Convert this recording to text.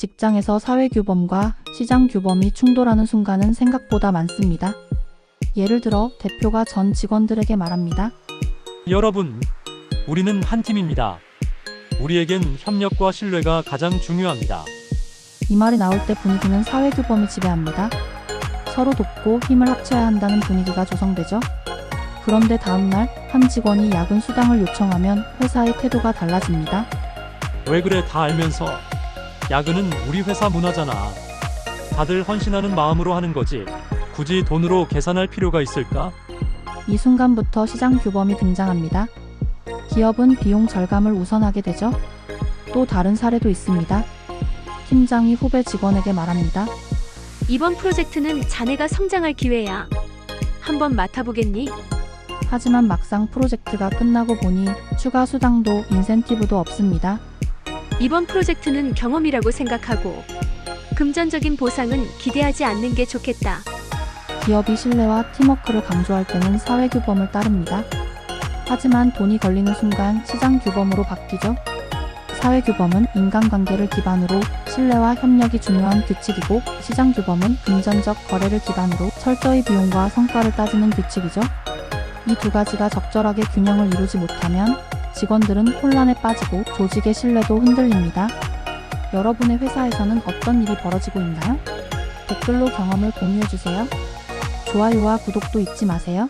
직장에서 사회규범과 시장규범이 충돌하는 순간은 생각보다 많습니다. 예를 들어 대표가 전 직원들에게 말합니다. 여러분, 우리는 한 팀입니다. 우리에겐 협력과 신뢰가 가장 중요합니다. 이 말이 나올 때 분위기는 사회규범이 지배합니다. 서로 돕고 힘을 합쳐야 한다는 분위기가 조성되죠. 그런데 다음날 한 직원이 야근 수당을 요청하면 회사의 태도가 달라집니다. 왜 그래 다 알면서 야근은 우리 회사 문화잖아. 다들 헌신하는 마음으로 하는 거지. 굳이 돈으로 계산할 필요가 있을까? 이 순간부터 시장 규범이 등장합니다. 기업은 비용 절감을 우선하게 되죠. 또 다른 사례도 있습니다. 팀장이 후배 직원에게 말합니다. 이번 프로젝트는 자네가 성장할 기회야. 한번 맡아보겠니? 하지만 막상 프로젝트가 끝나고 보니 추가 수당도 인센티브도 없습니다. 이번 프로젝트는 경험이라고 생각하고 금전적인 보상은 기대하지 않는 게 좋겠다. 기업이 신뢰와 팀워크를 강조할 때는 사회 규범을 따릅니다. 하지만 돈이 걸리는 순간 시장 규범으로 바뀌죠. 사회 규범은 인간관계를 기반으로 신뢰와 협력이 중요한 규칙이고 시장 규범은 금전적 거래를 기반으로 철저히 비용과 성과를 따지는 규칙이죠. 이 두 가지가 적절하게 균형을 이루지 못하면 직원들은 혼란에 빠지고 조직의 신뢰도 흔들립니다. 여러분의 회사에서는 어떤 일이 벌어지고 있나요? 댓글로 경험을 공유해주세요. 좋아요와 구독도 잊지 마세요.